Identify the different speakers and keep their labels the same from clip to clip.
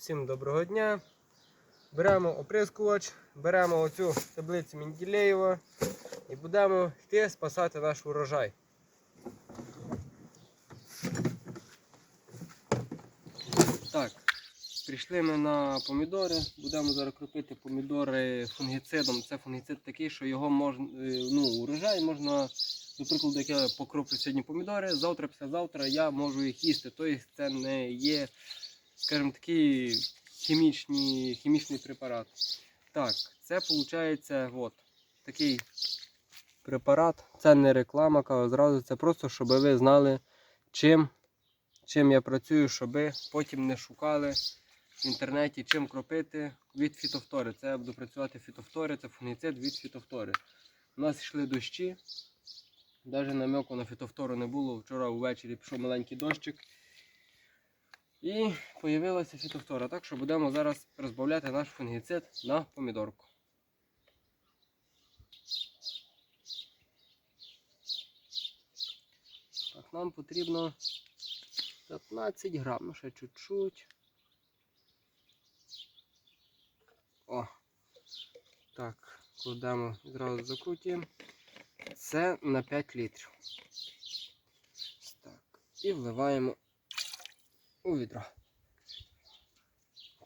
Speaker 1: Всім доброго дня. Беремо оприскувач, беремо оцю таблицю Менділеєва і будемо йти спасати наш урожай. Так, прийшли ми на помідори. Будемо зараз кропити помідори фунгіцидом. Це фунгіцид такий, що його можна, е, ну, урожай можна, до прикладу, як я покроплю сьогодні помідори, завтра, післязавтра я можу їх їсти. Тобто це не є, скажімо такий хімічний, хімічний препарат. Так, це виходить от, такий препарат. Це не реклама, зразу, це просто, щоб ви знали, чим, чим я працюю, щоб потім не шукали в інтернеті, чим кропити від фітофтори. Це я буду працювати фітофтори, це фунгіцид від фітофтори. У нас йшли дощі. Навіть намеку на фітофтору не було. Вчора ввечері пішов маленький дощик. І з'явилася фітофтора. Так що будемо зараз розбавляти наш фунгіцид на помідорку. Так, нам потрібно 15 грам, ну ще чуть-чуть. О! Так, кладемо зразу закрутимо. Це на 5 літрів. Так. І вливаємо у відро.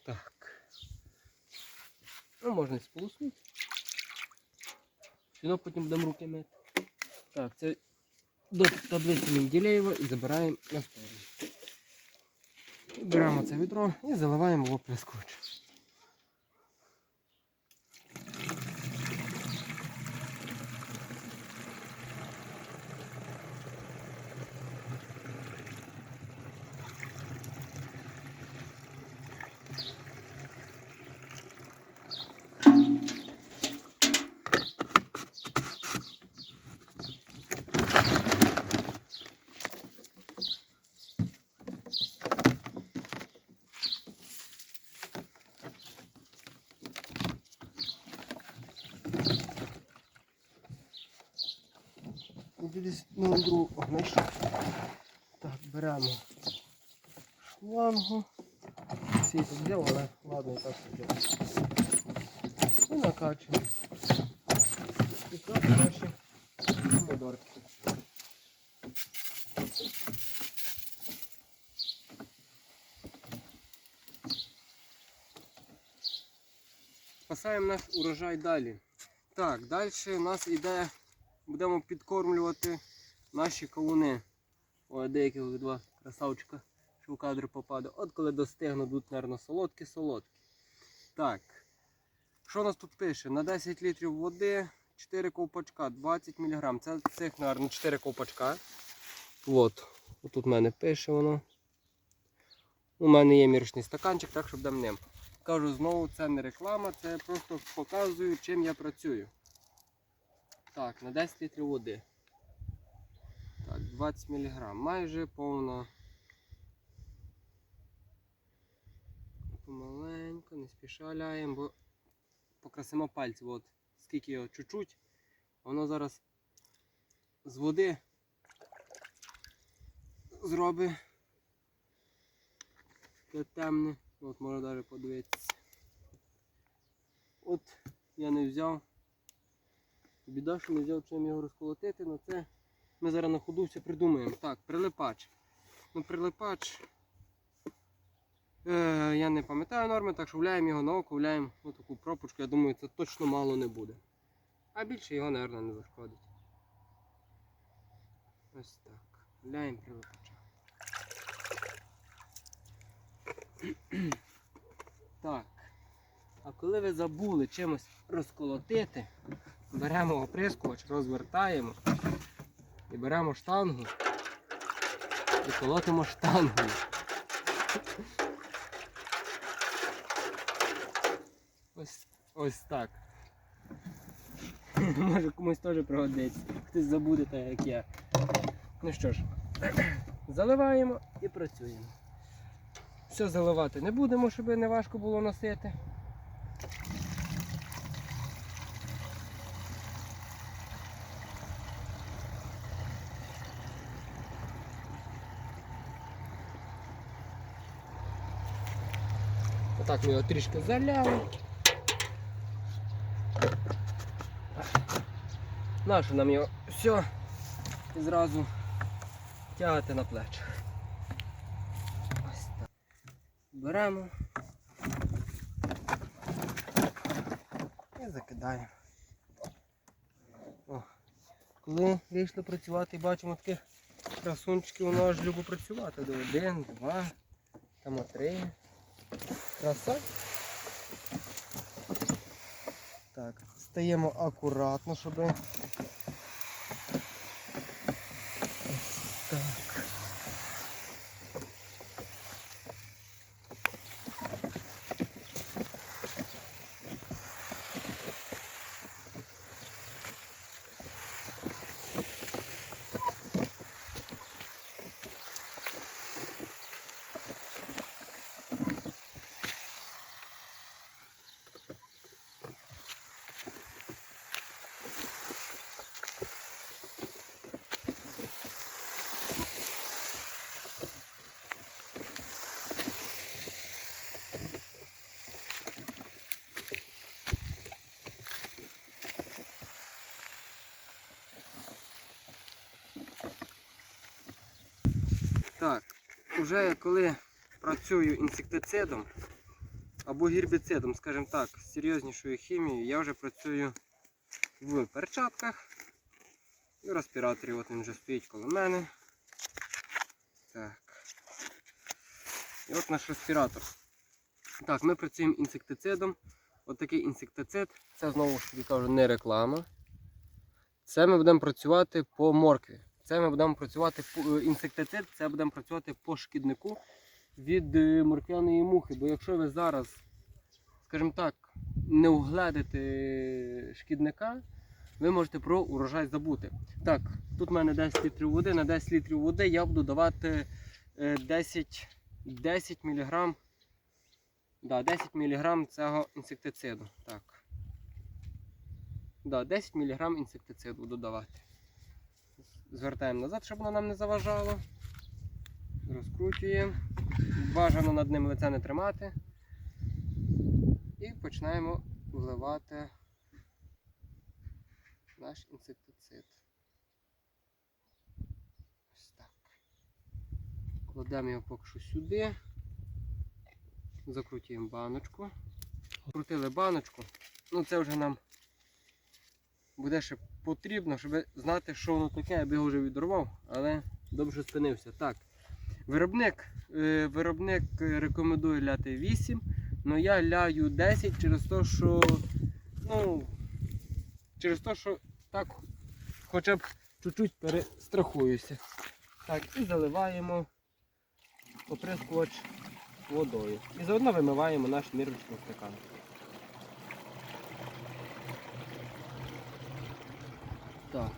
Speaker 1: Так. Ну, можна і сполоснути. Воно потім будемо руки мити. Так, це до таблиці Менделєєва і забираємо на сторону. Беремо це відро і заливаємо його оприскувач. Десь на другу знайшов. Так, беремо шлангу. Всі тут взяв, але ладно, так взяв. І накачуємо. І так наші помидорки. Спасаємо наш урожай далі. Так, далі у нас йде, будемо підкормлювати наші кавуни. Ой, деякі два красавчика, що в кадр попаде. От коли достигнуть, будуть, мабуть, солодкі-солодкі. Так. Що у нас тут пише? На 10 літрів води 4 ковпачка, 20 мг. Це цих, мабуть, 4 ковпачка. От. Отут в мене пише воно. У мене є мірочний стаканчик, так щоб дам ним. Кажу знову, це не реклама, це просто показую, чим я працюю. Так, на 10 літрів води. Так, 20 мг. Майже повна. Помаленько, не спіша ляємо, бо покрасимо пальці. От, скільки його чуть-чуть. Воно зараз з води зробить таке темне. От можна навіть подивитися. От я не взяв. Біда, що не взяв чим його розколотити, але це ми зараз на ходу все придумаємо. Так, прилипач. Ну, прилипач. Е, я не пам'ятаю норми, так що вляємо його на око, вляємо таку пропочку. Я думаю, це точно мало не буде. А більше його, мабуть, не зашкодить. Ось так. Вляємо прилипача. Так. А коли ви забули чимось розколотити, беремо оприскувач, розвертаємо і беремо штангу і колотимо штангою. Ось, ось так. Може комусь теж пригодиться. Хтось забуде так, як я. Ну що ж, заливаємо і працюємо. Все заливати не будемо, щоб не важко було носити. Отак ми його трішки заляли. Нащо нам його все і зразу тягати на плечі. Ось так. Беремо і закидаємо. О. Коли вийшли працювати, бачимо таких красунчиків, воно аж любо працювати. Один, два, там три. Краса. Так, стаємо акуратно, щоб. Ось так. Так, уже коли працюю інсектицидом або гербіцидом, скажімо так, з серйознішою хімією, я вже працюю в перчатках і в респіраторі. От він вже стоїть коло мене. Так. І от наш респіратор. Так, ми працюємо інсектицидом. От такий інсектицид, це знову ж таки кажу, не реклама. Це ми будемо працювати по моркві. Це ми будемо працювати е, інсектицид, це будемо працювати по шкіднику від е, морквяної мухи. Бо якщо ви зараз, скажімо так, не угледите шкідника, ви можете про урожай забути. Так, тут в мене 10 літрів води. На 10 літрів води я буду давати е, 10, 10 мг. Да, 10 мг цього інсектициду. Так. Да, 10 мг інсектициду буду давати. Звертаємо назад, щоб воно нам не заважало. Розкручуємо. Бажано над ним лице не тримати. І починаємо вливати наш інсектицид. Ось так. Кладемо його поки що сюди. Закрутуємо баночку. Крутили баночку. Ну це вже нам буде ще потрібно, щоб знати, що воно таке, я б його вже відрував, але добре спинився. Так. Виробник, е, виробник рекомендує ляти 8, але я ляю 10 через те, що ну, через те, що так хоча б чуть-чуть перестрахуюся. Так, і заливаємо оприскувач водою. І заодно вимиваємо наш мірочний стакан. Так.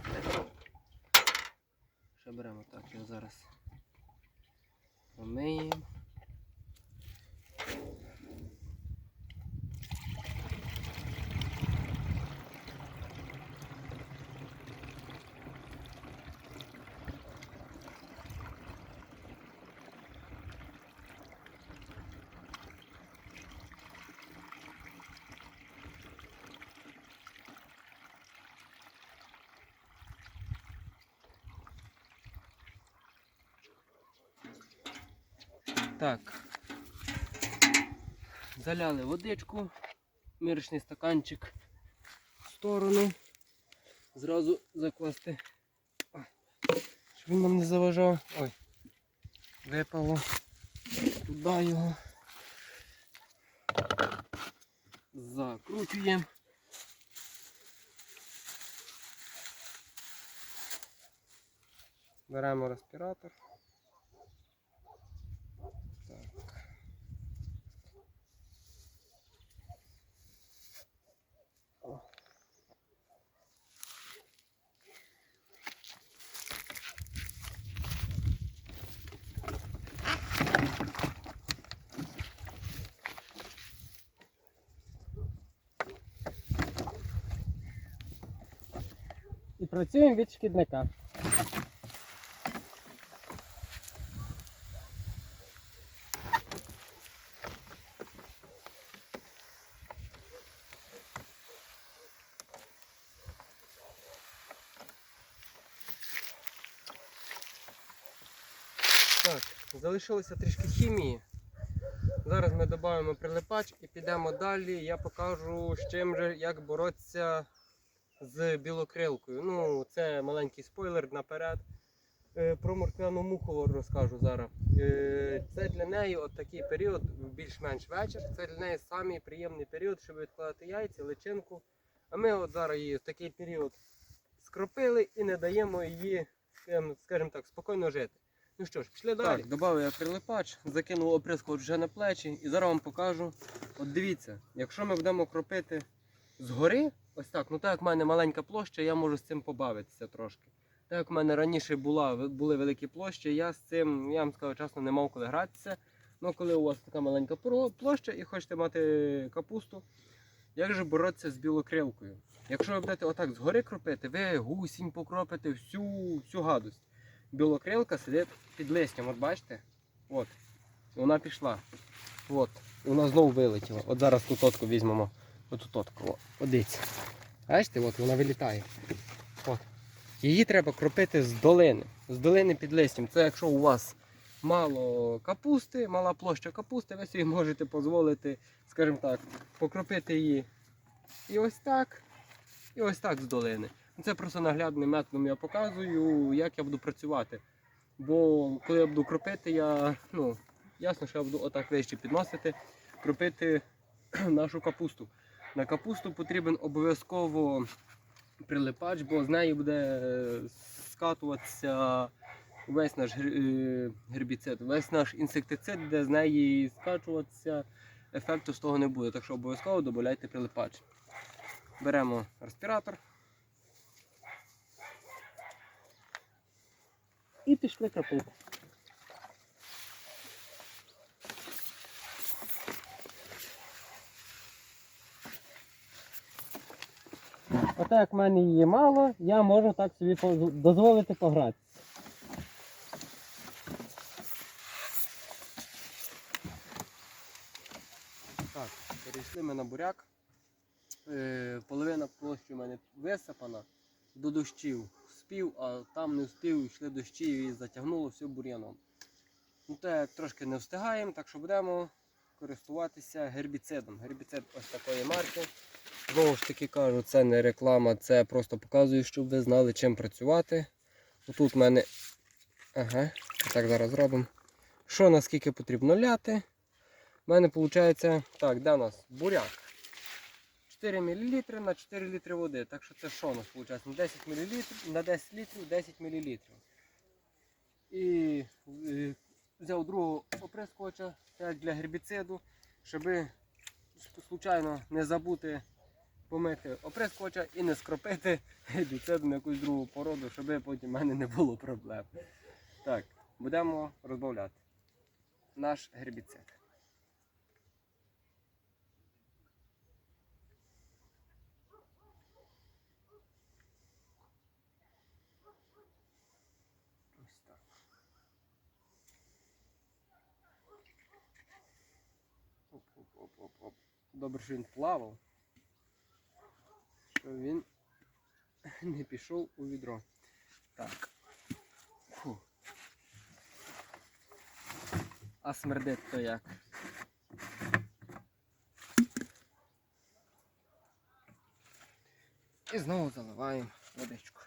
Speaker 1: Ще беремо так, його зараз помиємо. Так. Заляли водичку, мірочний стаканчик в сторону. Зразу закласти, щоб він нам не заважав. Ой, випало. Туди його. Закручуємо. Беремо респіратор. Працюємо від шкідника. Так, залишилося трішки хімії. Зараз ми додаємо прилипач і підемо далі. Я покажу з чим же, як боротися з білокрилкою. Ну, це маленький спойлер наперед. Е, Про морквяну муху розкажу зараз. Е, Це для неї от такий період, більш-менш вечір. Це для неї самий приємний період, щоб відкладати яйця, личинку. А ми от зараз її в такий період скропили і не даємо її, ем, скажімо так, спокійно жити. Ну що ж, пішли далі. Так, додав я прилипач, закинув оприскувач вже на плечі і зараз вам покажу. От дивіться, якщо ми будемо кропити згори, ось так, ну так як в мене маленька площа, я можу з цим побавитися трошки. Так як в мене раніше була, були великі площі, я з цим, я вам скажу чесно, не мав коли гратися. Ну коли у вас така маленька площа і хочете мати капусту, як же боротися з білокрилкою? Якщо ви будете отак згори кропити, ви гусінь покропите всю, всю гадость. Білокрилка сидить під листям, от бачите? От. Вона пішла. От. Вона знову вилетіла. От зараз ту тотку візьмемо. От дивіться. Бачите, от вона вилітає. От. Її треба кропити з долини. З долини під листям. Це якщо у вас мало капусти, мала площа капусти, ви собі можете дозволити, скажімо так, покропити її і ось так, і ось так з долини. Це просто наглядним методом я показую, як я буду працювати. Бо коли я буду кропити, я, ну, ясно, що я буду отак вище підносити, кропити нашу капусту. На капусту потрібен обов'язково прилипач, бо з неї буде е, скатуватися весь наш е, гербіцид, весь наш інсектицид, буде з неї скачуватися, ефекту з того не буде. Так що обов'язково додавайте прилипач. Беремо респіратор. І пішли кропити. Оте як в мене її мало, я можу так собі дозволити погратися. Так, перейшли ми на буряк. Е, половина площі у мене висипана до дощів. Спів, а там не встиг, йшли дощі і затягнуло все бур'яном. Ну, те трошки не встигаємо, так що будемо користуватися гербіцидом. Гербіцид ось такої марки. Знову ж таки кажу, це не реклама, це просто показую, щоб ви знали, чим працювати. Тут в мене. Ага, так зараз зробимо. Що наскільки потрібно ляти? У мене виходить, так, де у нас буряк? 4 мл на 4 літри води. Так що це що у нас виходить? На 10 мл, на 10 літрів 10 мл. І е, взяв другого оприскувача для гербіциду, щоб случайно не забути помити оприскувача і не скропити гербіцидом якусь другу породу, щоб потім в мене не було проблем. Так, будемо розбавляти наш гербіцид. Добре, що він плавав, що він не пішов у відро. Так. Фу. А смердить то як. І знову заливаємо водичку.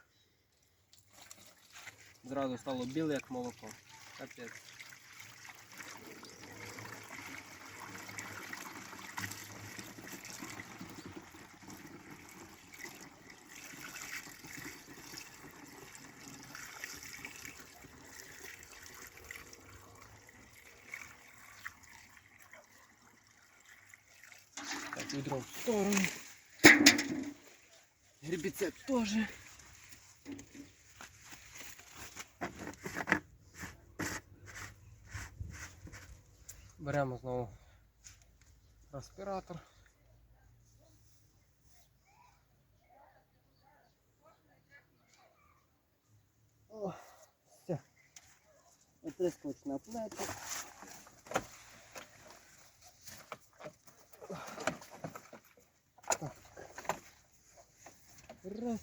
Speaker 1: Зразу стало біле, як молоко. Капець. Відро в сторону. Гербіцид теж. Беремо знову респіратор. О, все. Оприскувач на плечі. Раз.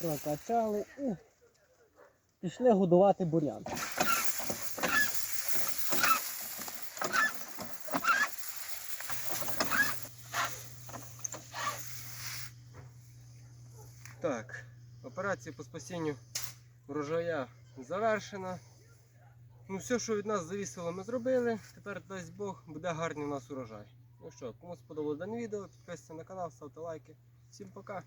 Speaker 2: прокачали і пішли годувати бурян.
Speaker 1: Так, операція по спасінню врожая завершена. Ну, все, що від нас завісило, ми зробили. Тепер, дасть Бог, буде гарний у нас урожай. Ну що, кому сподобалось дане відео, підписуйтесь на канал, ставте лайки. Всім пока!